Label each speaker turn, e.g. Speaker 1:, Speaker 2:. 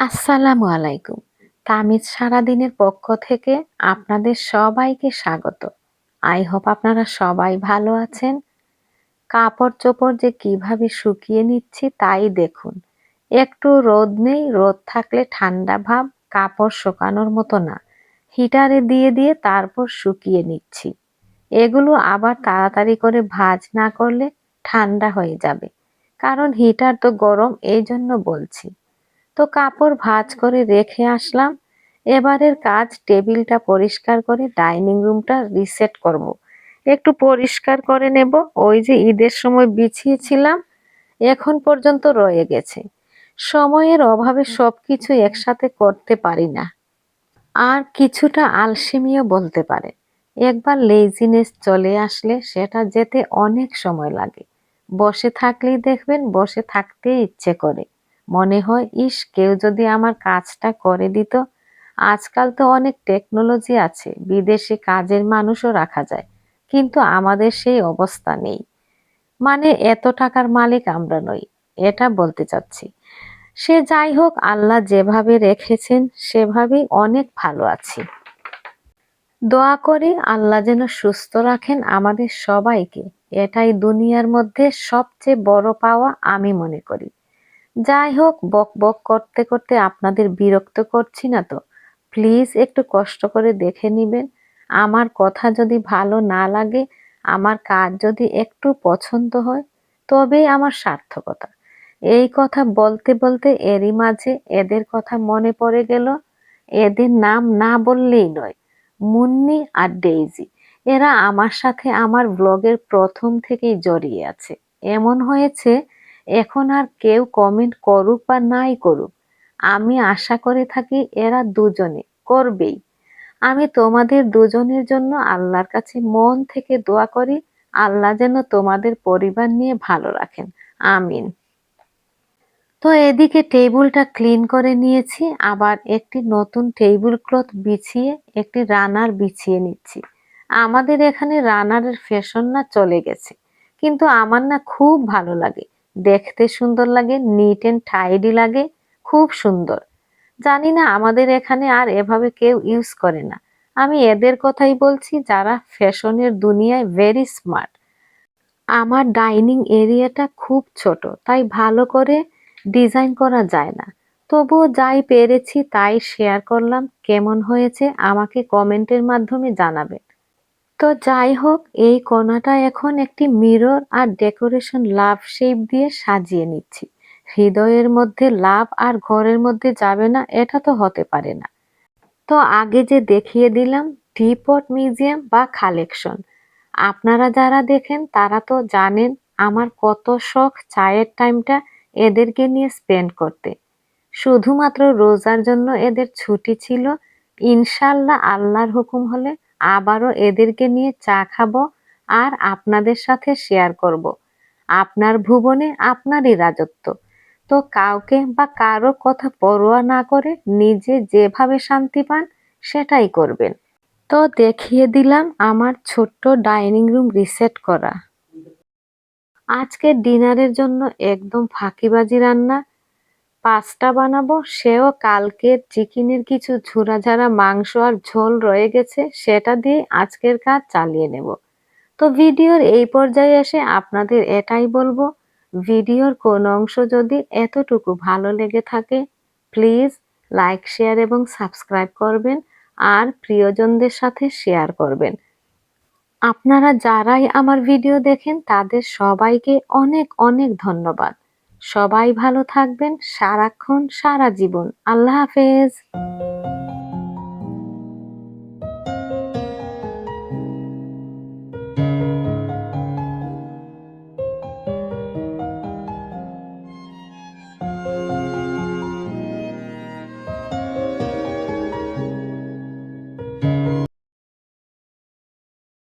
Speaker 1: আসসালামু আলাইকুম। তামিজ সারাদিনের পক্ষ থেকে আপনাদের সবাইকে স্বাগত। আই হোপ আপনারা সবাই ভালো আছেন। কাপড় চোপড় যে কীভাবে শুকিয়ে নিচ্ছি তাই দেখুন। একটু রোদ নেই, রোদ থাকলে ঠান্ডা ভাব, কাপড় শুকানোর মতো না। হিটারে দিয়ে দিয়ে তারপর শুকিয়ে নিচ্ছি। এগুলো আবার তাড়াতাড়ি করে ভাজ না করলে ঠান্ডা হয়ে যাবে। কারণ হিটার তো গরম এই জন্য বলছি। তো কাপড় ভাঁজ করে রেখে আসলাম। এবারের কাজ টেবিলটা পরিষ্কার করে ডাইনিং রুমটা রিসেট করব। একটু পরিষ্কার করে নেব। ওই যে ঈদের সময় বিছিয়েছিলাম, এখন পর্যন্ত রয়ে গেছে। সময়ের অভাবে সব কিছু একসাথে করতে পারি না। আর কিছুটা আলসেমিও বলতে পারে। একবার লেজিনেস চলে আসলে সেটা যেতে অনেক সময় লাগে। বসে থাকলেই দেখবেন, বসে থাকতে ইচ্ছে করে। মনে হয়, ইস, কেউ যদি আমার কাজটা করে দিত, আজকাল তো অনেক টেকনোলজি আছে, বিদেশে কাজের মানুষও রাখা যায়, কিন্তু আমাদের সেই অবস্থা নেই। মানে এত টাকার মালিক আমরা নই, এটা বলতে চাচ্ছি। সে যাই হোক, আল্লাহ যেভাবে রেখেছেন, সেভাবেই অনেক ভালো আছি। দোয়া করি আল্লাহ যেন সুস্থ রাখেন আমাদের সবাইকে, এটাই দুনিয়ার মধ্যে সবচেয়ে বড় পাওয়া আমি মনে করি। যাই হোক বক বক করতে করতে আপনাদের বিরক্ত করছি না তো। প্লিজ একটু কষ্ট করে দেখে নিবেন। আমার কথা যদি ভালো না লাগে, আমার কাজ যদি একটু পছন্দ হয়, তবেই আমার সার্থকতা। এই কথা বলতে বলতে এরই মাঝে এদের কথা মনে পড়ে গেল। এদের নাম না বললেই নয়, মুন্নি আর ডেইজি। এরা আমার সাথে আমার ব্লগের প্রথম থেকেই জড়িয়ে আছে। এমন হয়েছে এখন আর কেউ কমেন্ট করুক বা নাই করুক, আমি আশা করে থাকি এরা দুজনে করবেই। আমি তোমাদের দুজনের জন্য আল্লাহর কাছে মন থেকে দোয়া করি, আল্লাহ যেন তোমাদের পরিবার নিয়ে ভালো রাখেন, আমিন। তো এদিকে টেবিলটা ক্লিন করে নিয়েছি, আবার একটি নতুন টেবিল ক্লথ বিছিয়ে, একটি রানার বিছিয়ে নিচ্ছি। আমাদের এখানে রানারের ফ্যাশন না চলে গেছে, কিন্তু আমার না খুব ভালো লাগে। দেখতে সুন্দর লাগে নিট অ্যান্ড টাইডি লাগে, খুব সুন্দর। জানি না আমাদের এখানে আর এভাবে কেউ ইউজ করে না। আমি এদের কথাই বলছি যারা ফ্যাশনের দুনিয়ায় ভেরি স্মার্ট আমার ডাইনিং এরিয়াটা খুব ছোট, তাই ভালো করে ডিজাইন করা যায় না। তবুও যাই পেরেছি তাই শেয়ার করলাম, কেমন হয়েছে আমাকে কমেন্টের মাধ্যমে জানাবেন তো যাই হোক, এই কোনাটা এখন একটি মিরর আর ডেকোরেশন লাভ শেপ দিয়ে সাজিয়ে নিচ্ছি। হৃদয়ের মধ্যে লাভ আর ঘরের মধ্যে যাবে না, এটা তো হতে পারে না। তো আগে যে দেখিয়ে দিলাম টিপট মিউজিয়াম বা কালেকশন আপনারা যারা দেখেন, তারা তো জানেন আমার কত শখ চায়ের টাইমটা এদেরকে নিয়ে স্পেন্ড করতে। শুধুমাত্র রোজার জন্য এদের ছুটি ছিল। ইনশাল্লাহ আল্লাহর হুকুম হলে আবারও এদেরকে নিয়ে চা খাব আর আপনাদের সাথে শেয়ার করব। আপনার ভুবনে আপনারই রাজত্ব। তো কাউকে বা কারও কথা পরোয়া না করে নিজে যেভাবে শান্তি পান, সেটাই করবেন। তো দেখিয়ে দিলাম আমার ছোট্ট ডাইনিং রুম রিসেট করা। আজকে ডিনারের জন্য একদম ফাঁকিবাজি রান্না পাস্তা বানাবো, সেও কালকের চিকেনের কিছু ঝুরাঝারা মাংস আর ঝোল রয়ে গেছে, সেটা দিয়ে আজকের কাজ চালিয়ে নেব। তো ভিডিওর এই পর্যায়ে এসে আপনাদের এটাই বলব, ভিডিওর কোন অংশ যদি এতটুকু ভালো লেগে থাকে, প্লিজ লাইক, শেয়ার এবং সাবস্ক্রাইব করবেন আর প্রিয়জনদের সাথে শেয়ার করবেন। আপনারা যারাই আমার ভিডিও দেখেন, তাদের সবাইকে অনেক অনেক ধন্যবাদ। সবাই ভালো থাকবেন সারাক্ষণ সারা জীবন। আল্লাহ হাফেজ।